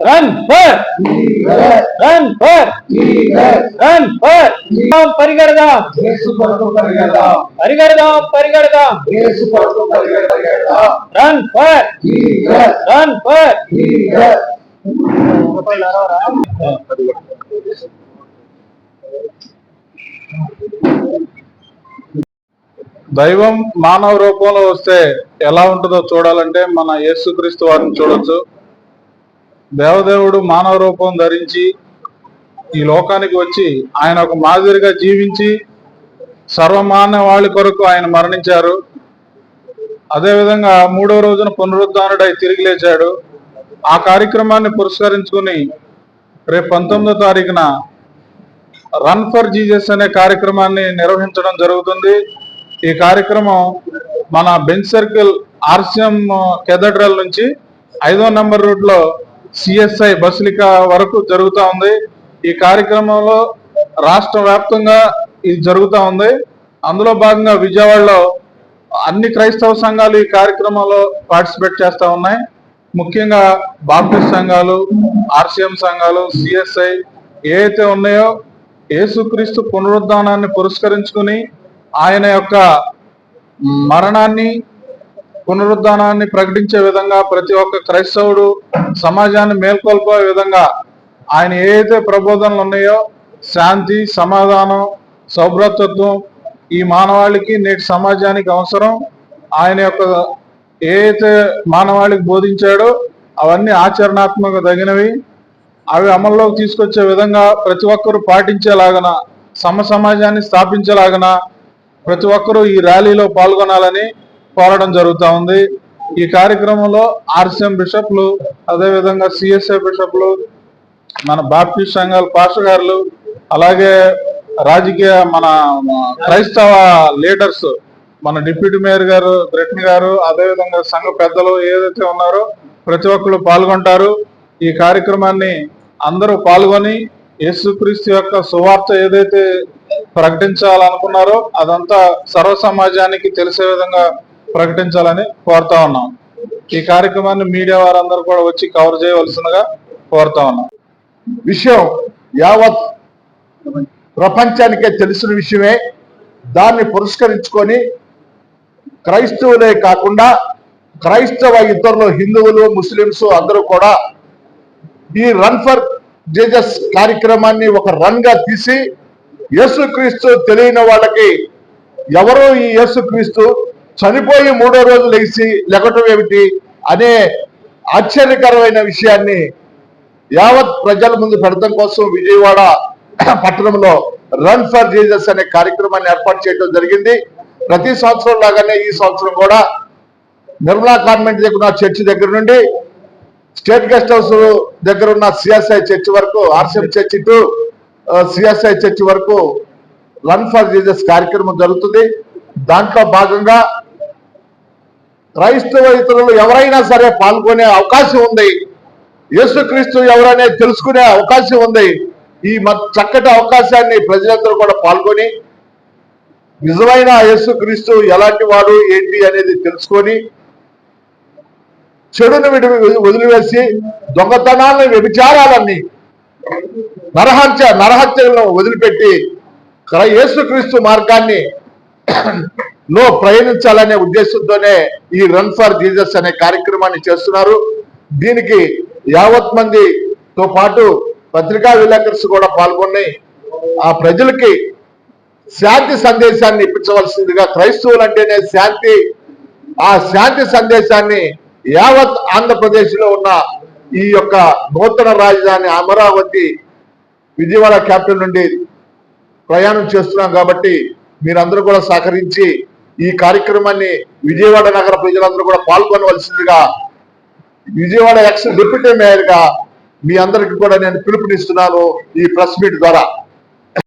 Run for run for run for పరిగెడదాం యేసు కొరకు పరిగెడదాం పరిగెడదాం పరిగెడదాం యేసు కొరకు పరిగెడదాం run for Jesus run for Jesus దైవం మానవ రూపంలో వస్తే ఎలా ఉంటుందో చూడాలంటే మన యేసుక్రీస్తు వారిని చూడొచ్చు. దేవదేవుడు మానవ రూపం ధరించి ఈ లోకానికి వచ్చి ఆయన ఒక మాదిరిగా జీవించి సర్వమానవాళి కొరకు ఆయన మరణించారు. అదేవిధంగా మూడో రోజున పునరుద్ధానుడై తిరిగి లేచాడు. ఆ కార్యక్రమాన్ని పురస్కరించుకుని రేపు పంతొమ్మిదో తారీఖున రన్ ఫర్ జీజస్ అనే కార్యక్రమాన్ని నిర్వహించడం జరుగుతుంది. ఈ కార్యక్రమం మన బెంచ్ సర్కిల్ ఆర్సిఎం కెథడ్రల్ నుంచి ఐదో నెంబర్ రూట్లో సిఎస్ఐ బసిలికా వరకు జరుగుతూ ఉంది. ఈ కార్యక్రమంలో రాష్ట్ర వ్యాప్తంగా ఇది జరుగుతూ ఉంది. అందులో భాగంగా విజయవాడలో అన్ని క్రైస్తవ సంఘాలు ఈ కార్యక్రమంలో పార్టిసిపేట్ చేస్తూ ఉన్నాయి. ముఖ్యంగా బాప్టిస్ట్ సంఘాలు ఆర్సిఎం సంఘాలు సిఎస్ఐ ఏవైతే ఉన్నాయో యేసుక్రీస్తు పునరుద్ధానాన్ని పురస్కరించుకుని ఆయన యొక్క మరణాన్ని పునరుద్ధానాన్ని ప్రకటించే విధంగా ప్రతి ఒక్క క్రైస్తవుడు సమాజాన్ని మేల్కొల్పే విధంగా ఆయన ఏదైతే ప్రబోధనలు ఉన్నాయో శాంతి సమాధానం సౌభ్రతత్వం ఈ మానవాళికి నేటి సమాజానికి అవసరం. ఆయన యొక్క ఏదైతే మానవాళికి బోధించాడో అవన్నీ ఆచరణాత్మక తగినవి. అవి అమల్లోకి తీసుకొచ్చే విధంగా ప్రతి ఒక్కరూ పాటించేలాగన సమ సమాజాన్ని స్థాపించేలాగన ప్రతి ఒక్కరూ ఈ ర్యాలీలో పాల్గొనాలని కోరడం జరుగుతూ ఉంది. ఈ కార్యక్రమంలో ఆర్సిఎం బిషప్లు అదేవిధంగా సిఎస్ఏ బిషప్లు మన బాప్టిస్ట్ సంఘాల పాస్టర్ గారులు అలాగే రాజకీయ మన క్రైస్తవ లీడర్స్ మన డిప్యూటీ మేయర్ గారు బ్రిటన్ గారు అదేవిధంగా సంఘ పెద్దలు ఏదైతే ఉన్నారో ప్రతి ఒక్కరు పాల్గొంటారు. ఈ కార్యక్రమాన్ని అందరూ పాల్గొని యేసుక్రీస్తు యొక్క సువార్త ఏదైతే ప్రకటించాలనుకున్నారో అదంతా సర్వ సమాజానికి తెలిసే విధంగా ప్రకటించాలని కోరుతా ఉన్నాం. ఈ కార్యక్రమాన్ని మీడియా వారందరూ కూడా వచ్చి కవర్ చేయవలసిందిగా కోరుతా ఉన్నాం. విషయం యావత్ ప్రపంచానికే తెలిసిన విషయమే. దాన్ని పురస్కరించుకొని క్రైస్తవులే కాకుండా క్రైస్తవ ఇద్దరులో హిందువులు ముస్లింస్ అందరూ కూడా ఈ రన్ ఫర్ జేజస్ కార్యక్రమాన్ని ఒక రన్గా తీసి యేసుక్రీస్తు తెలియని వాళ్ళకి ఎవరో ఈ యేసుక్రీస్తు చనిపోయి మూడో రోజు లేచి లెగటం ఏమిటి అనే ఆశ్చర్యకరమైన విషయాన్ని యావత్ ప్రజల ముందు పెడతం కోసం విజయవాడ పట్టణంలో రన్ ఫర్ జీజస్ అనే కార్యక్రమాన్ని ఏర్పాటు చేయడం జరిగింది. ప్రతి సంవత్సరం లాగానే ఈ సంవత్సరం కూడా నిర్మలా కాన్వెంట్ దగ్గర చర్చి దగ్గర నుండి స్టేట్ గెస్ట్ హౌస్ దగ్గర ఉన్న సిఎస్ఐ చర్చి వరకు RCM church to CSI church వరకు రన్ ఫర్ జీజస్ కార్యక్రమం జరుగుతుంది. దాంట్లో భాగంగా క్రైస్తవ ఇతరులు ఎవరైనా సరే పాల్గొనే అవకాశం ఉంది. యేసుక్రీస్తు ఎవరనే తెలుసుకునే అవకాశం ఉంది. ఈ మ- చక్కటి అవకాశాన్ని ప్రజలందరూ కూడా పాల్గొని నిజమైన యేసుక్రీస్తు ఎలాంటి వాడు ఏంటి అనేది తెలుసుకొని చెడును విడి వదిలివేసి దొంగతనాలని వ్యభిచారాలన్నీ నరహత్య నరహత్యలను వదిలిపెట్టి క్రై- యేసుక్రీస్తు మార్గాన్ని లో ప్రయాణించాలనే ఉద్దేశంతోనే ఈ రన్ ఫర్ జీజస్ అనే కార్యక్రమాన్ని చేస్తున్నారు. దీనికి యావత్ మందితో పాటు పత్రికా విలేకరులు కూడా పాల్గొని ఆ ప్రజలకి శాంతి సందేశాన్ని ఇప్పించవలసిందిగా క్రైస్తవులు అంటేనే శాంతి ఆ శాంతి సందేశాన్ని యావత్ ఆంధ్రప్రదేశ్లో ఉన్న ఈ యొక్క నూతన రాజధాని అమరావతి విజయవాడ క్యాపిటల్ నుండి ప్రయాణం చేస్తున్నాం కాబట్టి మీరందరూ కూడా సహకరించి ఈ కార్యక్రమాన్ని విజయవాడ నగర ప్రజలందరూ కూడా పాల్గొనవలసిందిగా విజయవాడ ఎక్స్ డిప్యూటీ మేయర్గా మీ అందరికి కూడా నేను పిలుపునిస్తున్నాను ఈ ప్రెస్ మీట్ ద్వారా.